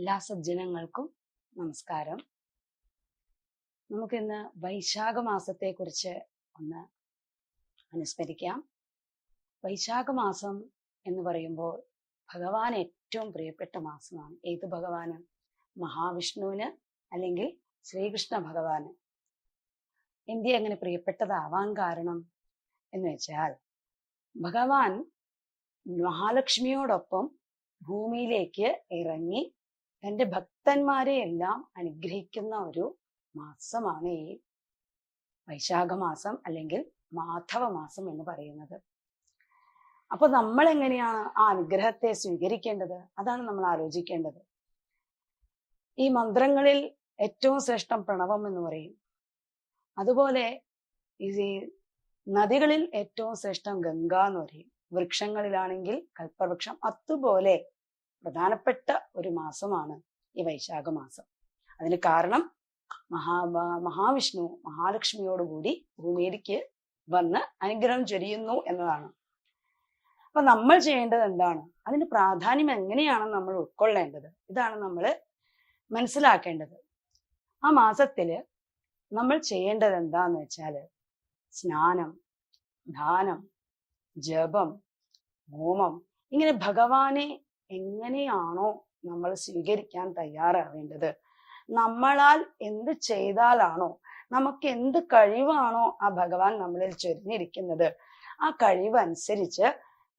എല്ലാ സജ്ജനങ്ങൾക്കും നമസ്കാരം. നമുക്കിന്ന് വൈശാഖ മാസത്തെ കുറിച്ച് ഒന്ന് അനുസ്മരിക്കാം. വൈശാഖ മാസം എന്ന് പറയുമ്പോൾ ഭഗവാൻ ഏറ്റവും പ്രിയപ്പെട്ട മാസമാണ്. ഏത് ഭഗവാന്? മഹാവിഷ്ണുവിന് അല്ലെങ്കിൽ ശ്രീകൃഷ്ണ ഭഗവാന്? ഇന്ത്യ അങ്ങനെ പ്രിയപ്പെട്ടതാവാൻ കാരണം എന്ന് വെച്ചാൽ ഭഗവാൻ മഹാലക്ഷ്മിയോടൊപ്പം ഭൂമിയിലേക്ക് ഇറങ്ങി തന്റെ ഭക്തന്മാരെ എല്ലാം അനുഗ്രഹിക്കുന്ന ഒരു മാസമാണ് ഈ വൈശാഖ മാസം അല്ലെങ്കിൽ മാധവ മാസം എന്ന് പറയുന്നത്. അപ്പൊ നമ്മൾ എങ്ങനെയാണ് ആ അനുഗ്രഹത്തെ സ്വീകരിക്കേണ്ടത്? അതാണ് നമ്മൾ ആലോചിക്കേണ്ടത്. ഈ മന്ത്രങ്ങളിൽ ഏറ്റവും ശ്രേഷ്ഠം പ്രണവം എന്ന് പറയും. അതുപോലെ ഈ നദികളിൽ ഏറ്റവും ശ്രേഷ്ഠം ഗംഗ എന്ന് പറയും. വൃക്ഷങ്ങളിലാണെങ്കിൽ കൽപ്പവൃക്ഷം അതുപോലെ പ്രധാനപ്പെട്ട ഒരു മാസമാണ് ഈ വൈശാഖ മാസം അതിന് കാരണം മഹാ മഹാവിഷ്ണു മഹാലക്ഷ്മിയോടുകൂടി ഭൂമിയിലേക്ക് വന്ന് അനുഗ്രഹം ചൊരിയുന്നു എന്നതാണ്. അപ്പൊ നമ്മൾ ചെയ്യേണ്ടത് എന്താണ്? അതിന് പ്രാധാന്യം എങ്ങനെയാണ് നമ്മൾ ഉൾക്കൊള്ളേണ്ടത്. ഇതാണ് നമ്മൾ മനസ്സിലാക്കേണ്ടത്. ആ മാസത്തിൽ നമ്മൾ ചെയ്യേണ്ടത് എന്താന്ന് വെച്ചാൽ സ്നാനം ദാനം ജപം ഹോമം. ഇങ്ങനെ ഭഗവാനെ എങ്ങനെയാണോ നമ്മൾ സ്വീകരിക്കാൻ തയ്യാറാവേണ്ടത്? നമ്മളാൽ എന്ത് ചെയ്താലാണോ നമുക്ക് എന്ത് കഴിവാണോ ആ ഭഗവാൻ നമ്മളിൽ ചൊരിഞ്ഞിരിക്കുന്നത്? ആ കഴിവ് അനുസരിച്ച്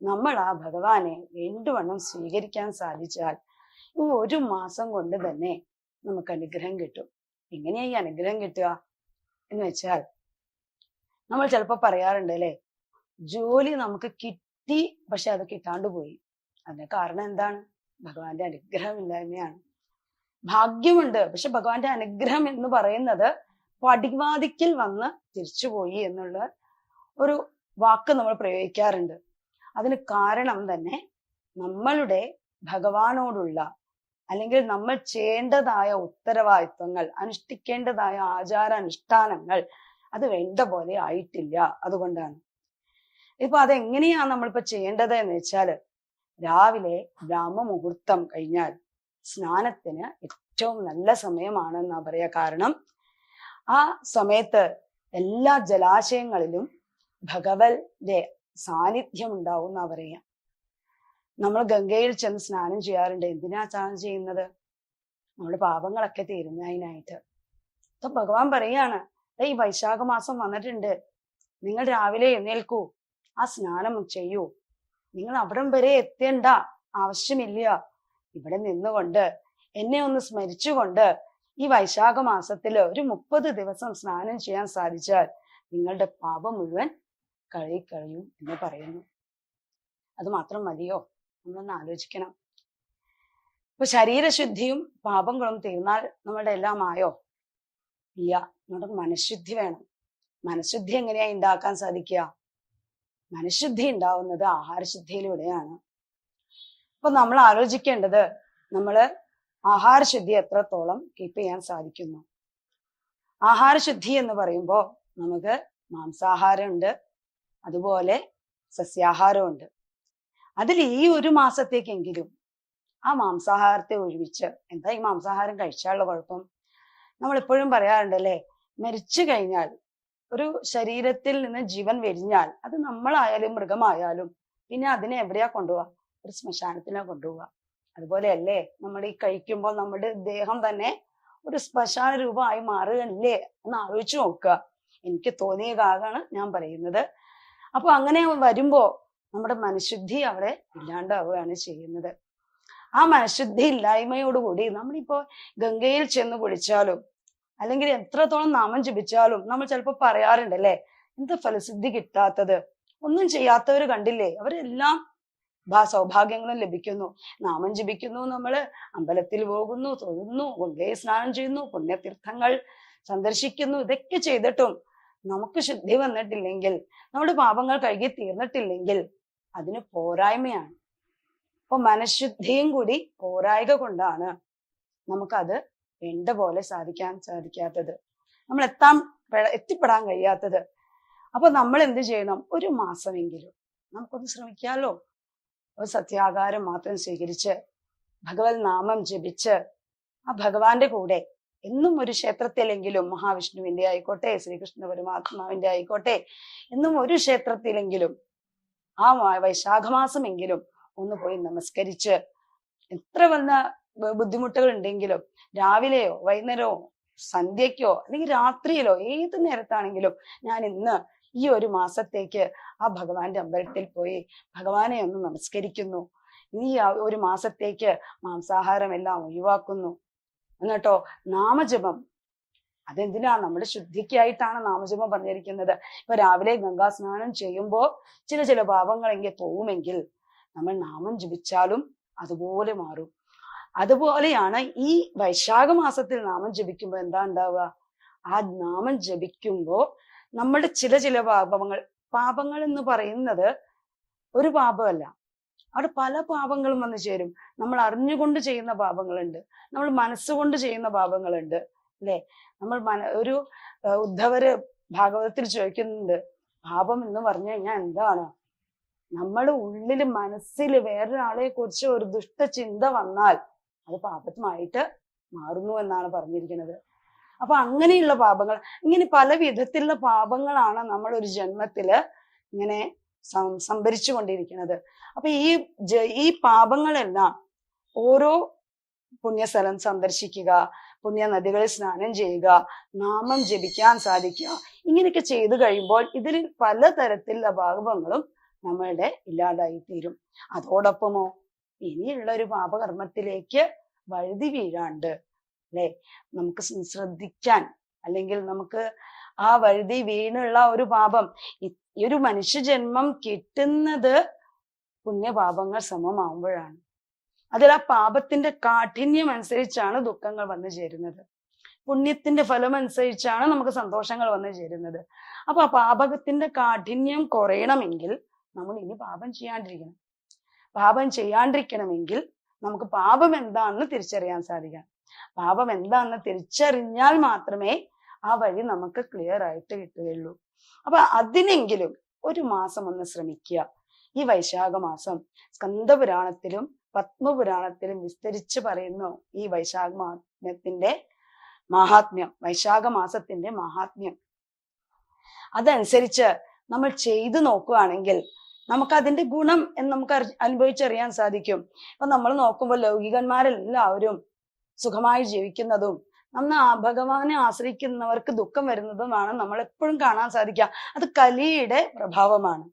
നമ്മൾ ആ ഭഗവാനെ വേണ്ടുവണ്ണം സ്വീകരിക്കാൻ സാധിച്ചാൽ ഈ ഒരു മാസം കൊണ്ട് തന്നെ നമുക്ക് അനുഗ്രഹം കിട്ടും. എങ്ങനെയാ ഈ അനുഗ്രഹം കിട്ടുക എന്ന് വെച്ചാൽ നമ്മൾ ചിലപ്പോൾ പറയാറുണ്ട് അല്ലെ? ജോലി നമുക്ക് കിട്ടി പക്ഷെ അത് കിട്ടാണ്ട് പോയി. അതിന് കാരണം എന്താണ്? ഭഗവാന്റെ അനുഗ്രഹം അനുഗ്രഹമില്ലായ്മയാണ് ഭാഗ്യമുണ്ട്. പക്ഷെ ഭഗവാന്റെ അനുഗ്രഹം എന്ന് പറയുന്നത് പടിവാദിക്കൽ വന്ന് തിരിച്ചുപോയി എന്നുള്ള ഒരു വാക്ക് നമ്മൾ പ്രയോഗിക്കാറുണ്ട്. അതിന് കാരണം തന്നെ നമ്മളുടെ ഭഗവാനോടുള്ള അല്ലെങ്കിൽ നമ്മൾ ചെയ്യേണ്ടതായ ഉത്തരവാദിത്വങ്ങൾ അനുഷ്ഠിക്കേണ്ടതായ ആചാരാനുഷ്ഠാനങ്ങൾ അത് വേണ്ട പോലെ ആയിട്ടില്ല. അതുകൊണ്ടാണ്. ഇപ്പൊ അതെങ്ങനെയാണ് നമ്മളിപ്പോ ചെയ്യേണ്ടത് എന്ന് വെച്ചാൽ രാവിലെ ബ്രാഹ്മ മുഹൂർത്തം കഴിഞ്ഞാൽ സ്നാനത്തിന് ഏറ്റവും നല്ല സമയമാണെന്നാ പറയാ. കാരണം ആ സമയത്ത് എല്ലാ ജലാശയങ്ങളിലും ഭഗവന്റെ സാന്നിധ്യം ഉണ്ടാവും എന്നാ പറയാ. നമ്മൾ ഗംഗയിൽ ചെന്ന് സ്നാനം ചെയ്യാറുണ്ട്. എന്തിനാ സ്നാനം ചെയ്യുന്നത്? നമ്മുടെ പാപങ്ങളൊക്കെ തീരുന്നതിനായിട്ട് അപ്പൊ ഭഗവാൻ പറയാണ് ഈ വൈശാഖ മാസം വന്നിട്ടുണ്ട്. നിങ്ങൾ രാവിലെ എഴുന്നേൽക്കൂ. ആ സ്നാനം ചെയ്യൂ. നിങ്ങൾ അവിടം വരെ എത്തേണ്ട ആവശ്യമില്ല. ഇവിടെ നിന്നുകൊണ്ട് എന്നെ ഒന്ന് സ്മരിച്ചുകൊണ്ട് ഈ വൈശാഖ മാസത്തിൽ ഒരു മുപ്പത് ദിവസം സ്നാനം ചെയ്യാൻ സാധിച്ചാൽ നിങ്ങളുടെ പാപം മുഴുവൻ കഴിയും എന്ന് പറയുന്നു. അത് മാത്രം മതിയോ? നമ്മളൊന്ന് ആലോചിക്കണം. ഇപ്പൊ ശരീരശുദ്ധിയും പാപങ്ങളും തീർന്നാൽ നമ്മളുടെ എല്ലാം ആയോ? ഇല്ല. നമ്മുടെ മനഃശുദ്ധി വേണം. മനഃശുദ്ധി എങ്ങനെയാ ഉണ്ടാക്കാൻ സാധിക്കുക? മനഃശുദ്ധി ഉണ്ടാവുന്നത് ആഹാരശുദ്ധിയിലൂടെയാണ്. അപ്പൊ നമ്മൾ ആലോചിക്കേണ്ടത് നമ്മൾ ആഹാരശുദ്ധി എത്രത്തോളം കീപ്പ് ചെയ്യാൻ സാധിക്കുന്നു. ആഹാരശുദ്ധി എന്ന് പറയുമ്പോൾ നമുക്ക് മാംസാഹാരമുണ്ട് അതുപോലെ സസ്യാഹാരമുണ്ട് അതിൽ ഈ ഒരു മാസത്തേക്കെങ്കിലും ആ മാംസാഹാരത്തെ ഒഴിവിച്ച് എന്താ ഈ മാംസാഹാരം കഴിച്ചാലുള്ള കുഴപ്പം? നമ്മൾ എപ്പോഴും പറയാറുണ്ടല്ലേ മരിച്ചു കഴിഞ്ഞാൽ ഒരു ശരീരത്തിൽ നിന്ന് ജീവൻ വെരിഞ്ഞാൽ അത് നമ്മളായാലും മൃഗമായാലും പിന്നെ അതിനെ എവിടെയാ കൊണ്ടുപോവാ? ഒരു ശ്മശാനത്തിനാ കൊണ്ടുപോവാ. അതുപോലെയല്ലേ നമ്മൾ ഈ കഴിക്കുമ്പോൾ നമ്മുടെ ദേഹം തന്നെ ഒരു ശ്മശാന രൂപമായി മാറുകയല്ലേ എന്ന് ആലോചിച്ചു നോക്കുക. എനിക്ക് തോന്നിയ കാതാണ് ഞാൻ പറയുന്നത്. അപ്പൊ അങ്ങനെ വരുമ്പോ നമ്മുടെ മനഃശുദ്ധി അവിടെ ഇല്ലാണ്ടാവുകയാണ് ചെയ്യുന്നത്. ആ മനഃശുദ്ധി ഇല്ലായ്മയോടുകൂടി നമ്മളിപ്പോ ഗംഗയിൽ ചെന്ന് കുളിച്ചാലും അല്ലെങ്കിൽ എത്രത്തോളം നാമം ജപിച്ചാലും നമ്മൾ ചിലപ്പോൾ പറയാറുണ്ട് അല്ലേ എന്ത് ഫലസിദ്ധി കിട്ടാത്തത്? ഒന്നും ചെയ്യാത്തവർ കണ്ടില്ലേ? അവരെല്ലാം സൗഭാഗ്യങ്ങളും ലഭിക്കുന്നു. നാമം ജപിക്കുന്നു നമ്മൾ അമ്പലത്തിൽ പോകുന്നു തൊഴുന്നു ഗംഗയെ സ്നാനം ചെയ്യുന്നു പുണ്യതീർത്ഥങ്ങൾ സന്ദർശിക്കുന്നു ഇതൊക്കെ ചെയ്തിട്ടും നമുക്ക് ശുദ്ധി വന്നിട്ടില്ലെങ്കിൽ നമ്മുടെ പാപങ്ങൾ കഴുകി തീർന്നിട്ടില്ലെങ്കിൽ അതിന് പോരായ്മയാണ്. അപ്പൊ മനഃശുദ്ധിയും കൂടി പോരായ്ക കൊണ്ടാണ് നമുക്കത് വേണ്ട പോലെ സാധിക്കാൻ സാധിക്കാത്തത്. നമ്മൾ എത്താൻ എത്തിപ്പെടാൻ കഴിയാത്തത്. അപ്പൊ നമ്മൾ എന്ത് ചെയ്യണം? ഒരു മാസമെങ്കിലും നമുക്കൊന്ന് ശ്രമിക്കാമല്ലോ ഒരു സത്യാകാരം മാത്രം സ്വീകരിച്ച് ഭഗവത് നാമം ജപിച്ച് ആ ഭഗവാന്റെ കൂടെ എന്നും ഒരു ക്ഷേത്രത്തിലെങ്കിലും മഹാവിഷ്ണുവിന്റെ ആയിക്കോട്ടെ ശ്രീകൃഷ്ണ പരമാത്മാവിന്റെ ആയിക്കോട്ടെ എന്നും ഒരു ക്ഷേത്രത്തിലെങ്കിലും ആ വൈശാഖമാസമെങ്കിലും ഒന്ന് പോയി നമസ്കരിച്ച് എത്ര വന്ന ബുദ്ധിമുട്ടുകൾ ഉണ്ടെങ്കിലും രാവിലെയോ വൈകുന്നേരമോ സന്ധ്യയ്ക്കോ അല്ലെങ്കിൽ രാത്രിയിലോ ഏത് നേരത്താണെങ്കിലും ഞാൻ ഇന്ന് ഈ ഒരു മാസത്തേക്ക് ആ ഭഗവാന്റെ അമ്പലത്തിൽ പോയി ഭഗവാനെ ഒന്ന് നമസ്കരിക്കുന്നു. ഈ ഒരു മാസത്തേക്ക് മാംസാഹാരം എല്ലാം ഒഴിവാക്കുന്നു. എന്നിട്ടോ നാമജപം. അതെന്തിനാ? നമ്മുടെ ശുദ്ധിക്കായിട്ടാണ് നാമജപം പറഞ്ഞിരിക്കുന്നത്. ഇപ്പൊ രാവിലെ ഗംഗാ സ്നാനം ചെയ്യുമ്പോൾ ചില ചില പാപങ്ങളെങ്കിൽ പോവുമെങ്കിൽ നമ്മൾ നാമം ജപിച്ചാലും അതുപോലെ മാറും. അതുപോലെയാണ് ഈ വൈശാഖ മാസത്തിൽ നാമം ജപിക്കുമ്പോൾ എന്താ ഉണ്ടാവുക? ആ നാമം ജപിക്കുമ്പോൾ നമ്മുടെ ചില ചില പാപങ്ങൾ പാപങ്ങൾ എന്ന് പറയുന്നത് ഒരു പാപമല്ല. അവിടെ പല പാപങ്ങളും വന്നു ചേരും. നമ്മൾ അറിഞ്ഞുകൊണ്ട് ചെയ്യുന്ന പാപങ്ങളുണ്ട്. നമ്മൾ മനസ്സുകൊണ്ട് ചെയ്യുന്ന പാപങ്ങളുണ്ട്. അല്ലെ? നമ്മൾ മന ഒരു ഉദ്ധവര് ഭാഗവതത്തിൽ ചോദിക്കുന്നുണ്ട് പാപം എന്ന് പറഞ്ഞു കഴിഞ്ഞാൽ എന്താണ്? നമ്മുടെ ഉള്ളിൽ മനസ്സിൽ വേറൊരാളെ കുറിച്ച് ഒരു ദുഷ്ട ചിന്ത വന്നാൽ അത് പാപമായിട്ട് മാറുന്നു എന്നാണ് പറഞ്ഞിരിക്കുന്നത്. അപ്പൊ അങ്ങനെയുള്ള പാപങ്ങൾ ഇങ്ങനെ പല വിധത്തിലുള്ള പാപങ്ങളാണ് നമ്മൾ ഒരു ജന്മത്തിൽ ഇങ്ങനെ സംഭരിച്ചു കൊണ്ടിരിക്കുന്നത്. അപ്പൊ ഈ ഈ പാപങ്ങളെല്ലാം ഓരോ പുണ്യസ്ഥലം സന്ദർശിക്കുക പുണ്യ നദികളിൽ സ്നാനം ചെയ്യുക നാമം ജപിക്കാൻ സാധിക്കുക ഇങ്ങനെയൊക്കെ ചെയ്തു കഴിയുമ്പോൾ ഇതിൽ പലതരത്തിലുള്ള പാപങ്ങളും നമ്മളുടെ ഇല്ലാതായി തീരും അതോടൊപ്പമോ ഇനിയുള്ള ഒരു പാപകർമ്മത്തിലേക്ക് വഴുതി വീഴാണ്ട് അല്ലെ? നമുക്ക് ശ്ര- ശ്രദ്ധിക്കാൻ അല്ലെങ്കിൽ നമുക്ക് ആ വഴുതി വീണുള്ള ഒരു പാപം ഈ ഒരു മനുഷ്യജന്മം കിട്ടുന്നത് പുണ്യപാപങ്ങൾ സമമാവുമ്പോഴാണ്. അതിൽ ആ പാപത്തിന്റെ കാഠിന്യം അനുസരിച്ചാണ് ദുഃഖങ്ങൾ വന്നു ചേരുന്നത്. പുണ്യത്തിന്റെ ഫലം അനുസരിച്ചാണ് നമുക്ക് സന്തോഷങ്ങൾ വന്നു ചേരുന്നത്. അപ്പൊ ആ പാപകത്തിന്റെ കാഠിന്യം കുറയണമെങ്കിൽ നമ്മൾ ഇനി പാപം ചെയ്യാണ്ടിരിക്കണം. പാപം ചെയ്യാണ്ടിരിക്കണമെങ്കിൽ നമുക്ക് പാപം എന്താണെന്ന് തിരിച്ചറിയാൻ സാധിക്കണം പാപം എന്താണെന്ന് തിരിച്ചറിഞ്ഞാൽ മാത്രമേ ആ വഴി നമുക്ക് ക്ലിയർ ആയിട്ട് കിട്ടുകയുള്ളൂ. അപ്പൊ അതിനെങ്കിലും ഒരു മാസം ഒന്ന് ശ്രമിക്കുക. ഈ വൈശാഖ മാസം സ്കന്ദപുരാണത്തിലും പത്മപുരാണത്തിലും വിസ്തരിച്ച് പറയുന്നു ഈ വൈശാഖ മാസത്തിന്റെ മഹാത്മ്യം വൈശാഖ മാസത്തിന്റെ മഹാത്മ്യം. അതനുസരിച്ച് നമ്മൾ ചെയ്തു നോക്കുകയാണെങ്കിൽ നമുക്ക് അതിന്റെ ഗുണം എന്ന് നമുക്ക് അനുഭവിച്ചറിയാൻ സാധിക്കും. അപ്പൊ നമ്മൾ നോക്കുമ്പോൾ ലൗകികന്മാരെല്ലാവരും സുഖമായി ജീവിക്കുന്നതും നമ്മൾ ഭഗവാനെ ആശ്രയിക്കുന്നവർക്ക് ദുഃഖം വരുന്നതുമാണ് നമ്മൾ എപ്പോഴും കാണാൻ സാധിക്കുക. അത് കലിയുടെ പ്രഭാവമാണ്.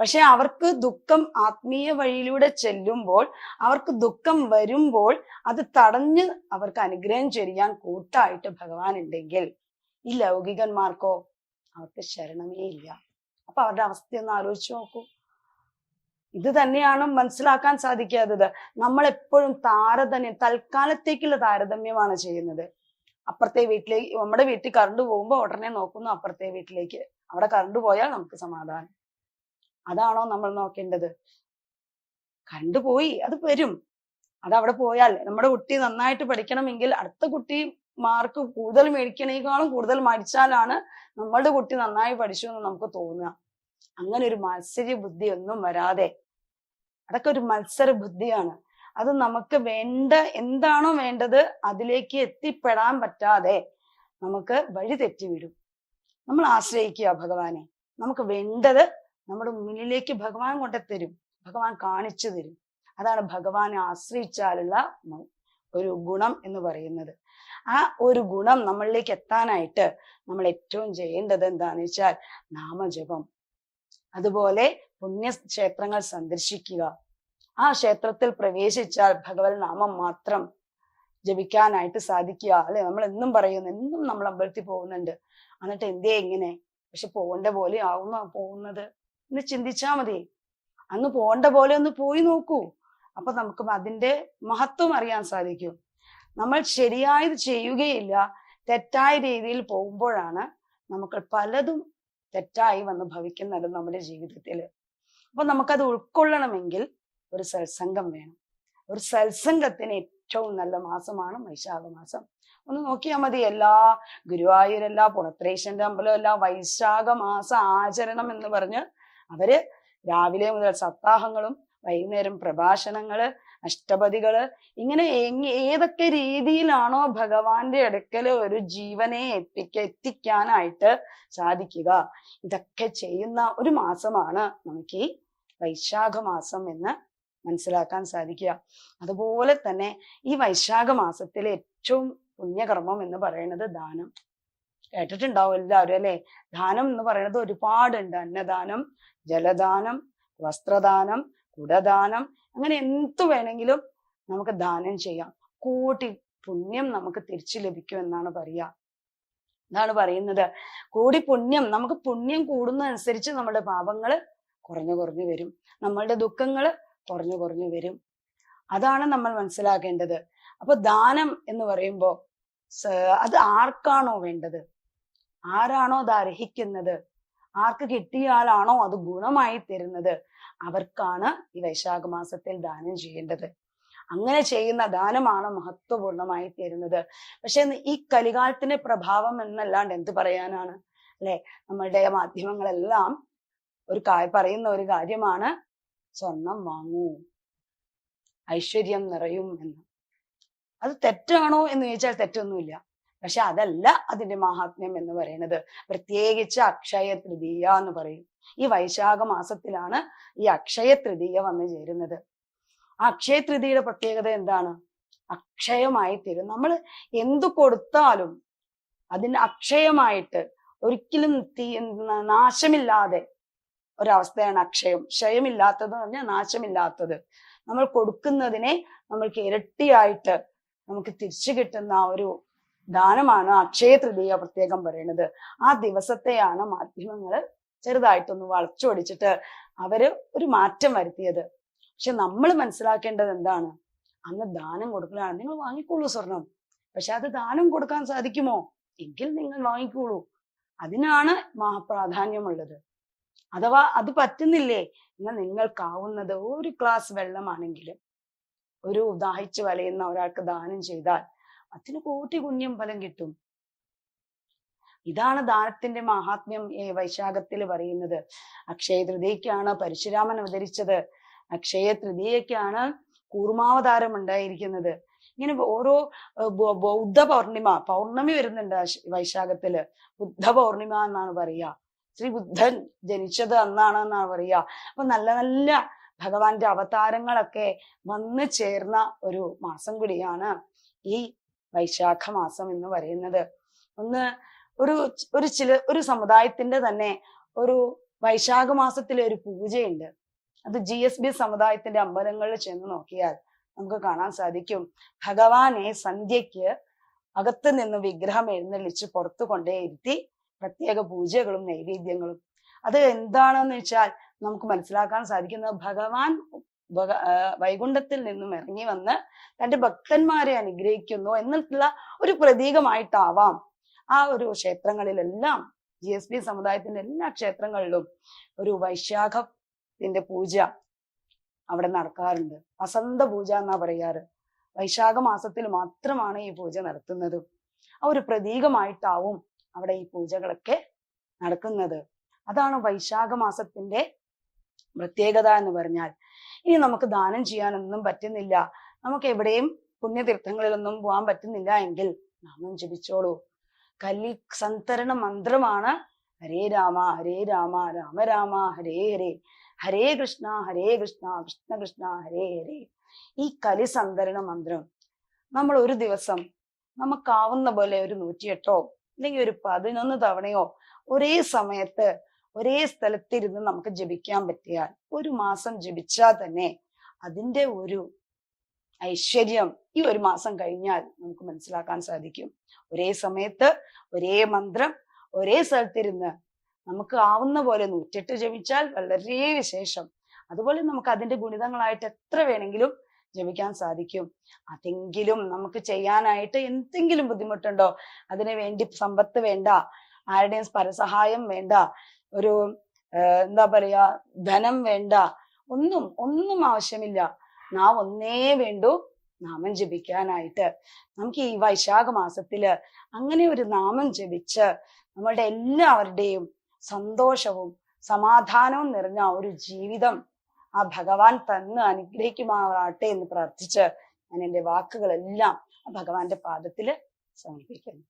പക്ഷെ അവർക്ക് ദുഃഖം ആത്മീയ വഴിയിലൂടെ ചെല്ലുമ്പോൾ അവർക്ക് ദുഃഖം വരുമ്പോൾ അത് തടഞ്ഞ് അവർക്ക് അനുഗ്രഹം ചെയ്യാൻ കൂട്ടായിട്ട് ഭഗവാൻ ഉണ്ടെങ്കിൽ ഈ ലൗകികന്മാർക്കോ അവർക്ക് ശരണമേ ഇല്ല. അപ്പൊ അവരുടെ അവസ്ഥയൊന്ന് ആലോചിച്ച് നോക്കൂ. ഇത് തന്നെയാണ് മനസ്സിലാക്കാൻ സാധിക്കാത്തത്. നമ്മൾ എപ്പോഴും താരതമ്യം തൽക്കാലത്തേക്കുള്ള താരതമ്യമാണ് ചെയ്യുന്നത്. അപ്പുറത്തെ വീട്ടിലേക്ക് നമ്മുടെ വീട്ടിൽ കറണ്ട് പോകുമ്പോൾ ഉടനെ നോക്കുന്നു അപ്പുറത്തെ വീട്ടിലേക്ക്. അവിടെ കറണ്ട് പോയാൽ നമുക്ക് സമാധാനം. അതാണോ നമ്മൾ നോക്കേണ്ടത്. കറണ്ട് പോയി അത് വരും. അത് അവിടെ പോയാൽ നമ്മുടെ കുട്ടി നന്നായിട്ട് പഠിക്കണമെങ്കിൽ അടുത്ത കുട്ടി മാർക്ക് കൂടുതൽ മേടിക്കണേക്കാളും കൂടുതൽ മരിച്ചാലാണ് നമ്മളുടെ കുട്ടി നന്നായി പഠിച്ചു എന്ന് നമുക്ക് തോന്നുക. അങ്ങനെ ഒരു മത്സര ബുദ്ധി ഒന്നും വരാതെ. അതൊക്കെ ഒരു മത്സര ബുദ്ധിയാണ് അത് നമുക്ക് വേണ്ട എന്താണോ വേണ്ടത് അതിലേക്ക് എത്തിപ്പെടാൻ പറ്റാതെ നമുക്ക് വഴി തെറ്റി തെറ്റിവിടും. നമ്മൾ ആശ്രയിക്കുക ഭഗവാനെ. നമുക്ക് വേണ്ടത് നമ്മുടെ മുന്നിലേക്ക് ഭഗവാൻ കൊണ്ടെത്തരും. ഭഗവാൻ കാണിച്ചു തരും. അതാണ് ഭഗവാനെ ആശ്രയിച്ചാലുള്ള ഒരു ഗുണം എന്ന് പറയുന്നത്. ആ ഒരു ഗുണം നമ്മളിലേക്ക് എത്താനായിട്ട് നമ്മൾ ഏറ്റവും ചെയ്യേണ്ടത് എന്താന്ന് വെച്ചാൽ നാമജപം. അതുപോലെ പുണ്യക്ഷേത്രങ്ങൾ സന്ദർശിക്കുക. ആ ക്ഷേത്രത്തിൽ പ്രവേശിച്ചാൽ ഭഗവത് നാമം മാത്രം ജപിക്കാനായിട്ട് സാധിക്കുക. അല്ലെ? നമ്മൾ എന്നും പറയുന്നു എന്നും നമ്മൾ അമ്പലത്തിൽ പോകുന്നുണ്ട്. എന്നിട്ട് എന്തേ എങ്ങനെ പക്ഷെ പോകേണ്ട പോലെ ആവുന്ന പോകുന്നത്? എന്ന് ചിന്തിച്ചാ മതി. അന്ന് പോകേണ്ട പോലെ ഒന്ന് പോയി നോക്കൂ. അപ്പൊ നമുക്ക് അതിന്റെ മഹത്വം അറിയാൻ സാധിക്കും. നമ്മൾ ശരിയായത് ചെയ്യുകയില്ല തെറ്റായ രീതിയിൽ പോകുമ്പോഴാണ് നമുക്ക് പലതും തെറ്റായി വന്ന് ഭവിക്കുന്നത് നമ്മുടെ ജീവിതത്തിൽ അപ്പൊ നമുക്കത് ഉൾക്കൊള്ളണമെങ്കിൽ ഒരു സത്സംഗം വേണം. ഒരു സത്സംഗത്തിന് ഏറ്റവും നല്ല മാസമാണ് വൈശാഖ മാസം. ഒന്ന് നോക്കിയാൽ മതി. എല്ലാ ഗുരുവായൂരല്ല പുണത്രേശന്റെ അമ്പലം എല്ലാ വൈശാഖ മാസ ആചരണം എന്ന് പറഞ്ഞ് അവർ രാവിലെ മുതൽ സപ്താഹങ്ങളും വൈകുന്നേരം പ്രഭാഷണങ്ങൾ അഷ്ടപതികൾ ഇങ്ങനെ ഏതൊക്കെ രീതിയിലാണോ ഭഗവാന്റെ അടുക്കൽ ഒരു ജീവനെ എത്തിക്ക എത്തിക്കാനായിട്ട് സാധിക്കുക. ഇതൊക്കെ ചെയ്യുന്ന ഒരു മാസമാണ് നമുക്ക് ഈ വൈശാഖ മാസം എന്ന് മനസ്സിലാക്കാൻ സാധിക്കുക. അതുപോലെ തന്നെ ഈ വൈശാഖ മാസത്തിലെ ഏറ്റവും പുണ്യകർമ്മം എന്ന് പറയുന്നത് ദാനം. കേട്ടിട്ടുണ്ടാവും എല്ലാവരും അല്ലെ? ദാനം എന്ന് പറയുന്നത് ഒരുപാടുണ്ട്. അന്നദാനം ജലദാനം വസ്ത്രദാനം കുടദാനം അങ്ങനെ എന്തു വേണമെങ്കിലും നമുക്ക് ദാനം ചെയ്യാം. കൂട്ടി പുണ്യം നമുക്ക് തിരിച്ചു ലഭിക്കും എന്നാണ് പറയുക. എന്നാണ് പറയുന്നത്. കൂടി പുണ്യം നമുക്ക് പുണ്യം കൂടുന്നതനുസരിച്ച് നമ്മുടെ പാപങ്ങൾ കുറഞ്ഞു കുറഞ്ഞു വരും. നമ്മളുടെ ദുഃഖങ്ങൾ കുറഞ്ഞു കുറഞ്ഞു വരും. അതാണ് നമ്മൾ മനസ്സിലാക്കേണ്ടത്. അപ്പൊ ദാനം എന്ന് പറയുമ്പോ അത് ആർക്കാണോ വേണ്ടത്? ആരാണോ അത് അർഹിക്കുന്നത്? ആർക്ക് കിട്ടിയാലാണോ അത് ഗുണമായി തരുന്നത്? അവർക്കാണ് ഈ വൈശാഖ മാസത്തിൽ ദാനം ചെയ്യേണ്ടത്. അങ്ങനെ ചെയ്യുന്ന ദാനമാണ് മഹത്വപൂർണമായി തരുന്നത്. പക്ഷെ ഈ കലികാലത്തിന്റെ പ്രഭാവം എന്നല്ലാണ്ട് എന്ത് പറയാനാണ്? അല്ലെ? നമ്മളുടെ മാധ്യമങ്ങളെല്ലാം ഒരു പറയുന്ന ഒരു കാര്യമാണ് സ്വർണം വാങ്ങൂ ഐശ്വര്യം നിറയും എന്ന്. അത് തെറ്റാണോ എന്ന് ചോദിച്ചാൽ തെറ്റൊന്നുമില്ല. പക്ഷെ അതല്ല അതിന്റെ മഹാത്മ്യം എന്ന് പറയുന്നത്. പ്രത്യേകിച്ച് അക്ഷയ തൃതീയ എന്ന് പറയും. ഈ വൈശാഖ മാസത്തിലാണ് ഈ അക്ഷയ തൃതീയ വന്നു ചേരുന്നത്. ആ അക്ഷയ തൃതീയയുടെ പ്രത്യേകത എന്താണ്? അക്ഷയമായി തീരും നമ്മൾ എന്തു കൊടുത്താലും അതിന് അക്ഷയമായിട്ട് ഒരിക്കലും തീ നാശമില്ലാതെ ഒരവസ്ഥയാണ് അക്ഷയം. ക്ഷയമില്ലാത്തത് പറഞ്ഞാൽ നാശമില്ലാത്തത്. നമ്മൾ കൊടുക്കുന്നതിനെ നമ്മൾക്ക് ഇരട്ടിയായിട്ട് നമുക്ക് തിരിച്ചു കിട്ടുന്ന ഒരു ദാനമാണ് അക്ഷയ തൃതീയ പ്രത്യേകം പറയുന്നത്. ആ ദിവസത്തെയാണ് മാധ്യമങ്ങൾ ചെറുതായിട്ടൊന്ന് വളച്ചൊടിച്ചിട്ട് അവർ ഒരു മാറ്റം വരുത്തിയത്. പക്ഷെ നമ്മൾ മനസ്സിലാക്കേണ്ടത് എന്താണ്? അന്ന് ദാനം കൊടുക്കലാണ്. നിങ്ങൾ വാങ്ങിക്കോളൂ സ്വർണം പക്ഷെ അത് ദാനം കൊടുക്കാൻ സാധിക്കുമോ? എങ്കിൽ നിങ്ങൾ വാങ്ങിക്കോളൂ അതിനാണ് മഹാപ്രാധാന്യമുള്ളത്. അഥവാ അത് പറ്റുന്നില്ലേ? എന്നാൽ നിങ്ങൾക്കാവുന്നത് ഒരു ഗ്ലാസ് വെള്ളമാണെങ്കിലും ഒരു ദാഹിച്ചു വലയുന്ന ഒരാൾക്ക് ദാനം ചെയ്താൽ അതിന് കോടി പുണ്യം ഫലം കിട്ടും. ഇതാണ് ദാനത്തിന്റെ മഹാത്മ്യം വൈശാഖത്തിൽ പറയുന്നത്. അക്ഷയ തൃതീയക്കാണ് പരശുരാമൻ അവതരിച്ചത്. അക്ഷയ തൃതീയക്കാണ് കൂർമാവതാരം ഉണ്ടായിരിക്കുന്നത്. ഇങ്ങനെ ഓരോ ബൗദ്ധ പൗർണിമ പൗർണമി വരുന്നുണ്ട് വൈശാഖത്തിൽ ബുദ്ധ പൗർണിമ എന്നാണ് പറയുക. ശ്രീ ബുദ്ധൻ ജനിച്ചത് അന്നാണ് എന്നാണ് പറയുക. അപ്പൊ നല്ല നല്ല ഭഗവാന്റെ അവതാരങ്ങളൊക്കെ വന്നു ചേർന്ന ഒരു മാസം കൂടിയാണ് ഈ വൈശാഖ മാസം എന്ന് പറയുന്നത്. ഒന്ന് ഒരു ഒരു ചില ഒരു സമുദായത്തിന്റെ തന്നെ ഒരു വൈശാഖ മാസത്തിലെ ഒരു പൂജയുണ്ട്. അത് ജി എസ് ബി സമുദായത്തിന്റെ അമ്പലങ്ങളിൽ ചെന്ന് നോക്കിയാൽ നമുക്ക് കാണാൻ സാധിക്കും. ഭഗവാനെ സന്ധ്യയ്ക്ക് അകത്ത് നിന്ന് വിഗ്രഹം എഴുന്നള്ളിച്ച് പുറത്തു കൊണ്ടേ ഇരുത്തി പ്രത്യേക പൂജകളും നൈവേദ്യങ്ങളും. അത് എന്താണെന്ന് വെച്ചാൽ നമുക്ക് മനസ്സിലാക്കാൻ സാധിക്കുന്നത് ഭഗവാൻ വൈകുണ്ഠത്തിൽ നിന്നും ഇറങ്ങി വന്ന് തന്റെ ഭക്തന്മാരെ അനുഗ്രഹിക്കുന്നു എന്നുള്ള ഒരു പ്രതീകമായിട്ടാവാം ആ ഒരു ക്ഷേത്രങ്ങളിലെല്ലാം ജി എസ് ബി സമുദായത്തിന്റെ എല്ലാ ക്ഷേത്രങ്ങളിലും ഒരു വൈശാഖത്തിന്റെ പൂജ അവിടെ നടക്കാറുണ്ട്. വസന്ത പൂജ എന്നാ പറയാറ്. വൈശാഖ മാസത്തിൽ മാത്രമാണ് ഈ പൂജ നടത്തുന്നത്. ആ ഒരു പ്രതീകമായിട്ടാവും അവിടെ ഈ പൂജകളൊക്കെ നടക്കുന്നത്. അതാണ് വൈശാഖ മാസത്തിന്റെ പ്രത്യേകത എന്ന് പറഞ്ഞാൽ ഇനി നമുക്ക് ദാനം ചെയ്യാനൊന്നും പറ്റുന്നില്ല. നമുക്ക് എവിടെയും പുണ്യതീർത്ഥങ്ങളിലൊന്നും പോകാൻ പറ്റുന്നില്ല എങ്കിൽ നാമം ജപിച്ചോളൂ. കല്ലി സന്തരണ മന്ത്രമാണ് ഹരേ രാമ ഹരേ രാമ രാമ രാമ ഹരേ ഹരേ. ഹരേ കൃഷ്ണ ഹരേ കൃഷ്ണ കൃഷ്ണ കൃഷ്ണ ഹരേ ഹരേ. ഈ കലി സന്തരണ മന്ത്രം നമ്മൾ ഒരു ദിവസം നമുക്കാവുന്ന പോലെ ഒരു നൂറ്റിയെട്ടോ അല്ലെങ്കിൽ ഒരു പതിനൊന്ന് തവണയോ ഒരേ സമയത്ത് ഒരേ സ്ഥലത്തിരുന്ന് നമുക്ക് ജപിക്കാൻ പറ്റിയാൽ ഒരു മാസം ജപിച്ചാൽ തന്നെ അതിന്റെ ഒരു ഐശ്വര്യം ഈ ഒരു മാസം കഴിഞ്ഞാൽ നമുക്ക് മനസ്സിലാക്കാൻ സാധിക്കും. ഒരേ സമയത്ത് ഒരേ മന്ത്രം ഒരേ സ്ഥലത്തിരുന്ന് നമുക്ക് ആവുന്ന പോലെ നൂറ്റെട്ട് ജപിച്ചാൽ വളരെ വിശേഷം. അതുപോലെ നമുക്ക് അതിന്റെ ഗുണിതങ്ങളായിട്ട് എത്ര വേണമെങ്കിലും ജപിക്കാൻ സാധിക്കും. അതെങ്കിലും നമുക്ക് ചെയ്യാനായിട്ട് എന്തെങ്കിലും ബുദ്ധിമുട്ടുണ്ടോ? അതിനു വേണ്ടി സമ്പത്ത് വേണ്ട ആരുടെയും പരസഹായം വേണ്ട ഒരു എന്താ പറയാ ധനം വേണ്ട. ഒന്നും ഒന്നും ആവശ്യമില്ല. നാം ഒന്നേ വേണ്ടു നാമം ജപിക്കാനായിട്ട്. നമുക്ക് ഈ വൈശാഖ മാസത്തിൽ അങ്ങനെ ഒരു നാമം ജപിച്ച് നമ്മളുടെ എല്ലാവരുടെയും സന്തോഷവും സമാധാനവും നിറഞ്ഞ ഒരു ജീവിതം ആ ഭഗവാൻ തന്ന് അനുഗ്രഹിക്കുമാറാട്ടെ എന്ന് പ്രാർത്ഥിച്ച് ഞാൻ എന്റെ വാക്കുകളെല്ലാം ആ ഭഗവാന്റെ പാദത്തിൽ സമർപ്പിക്കുന്നു.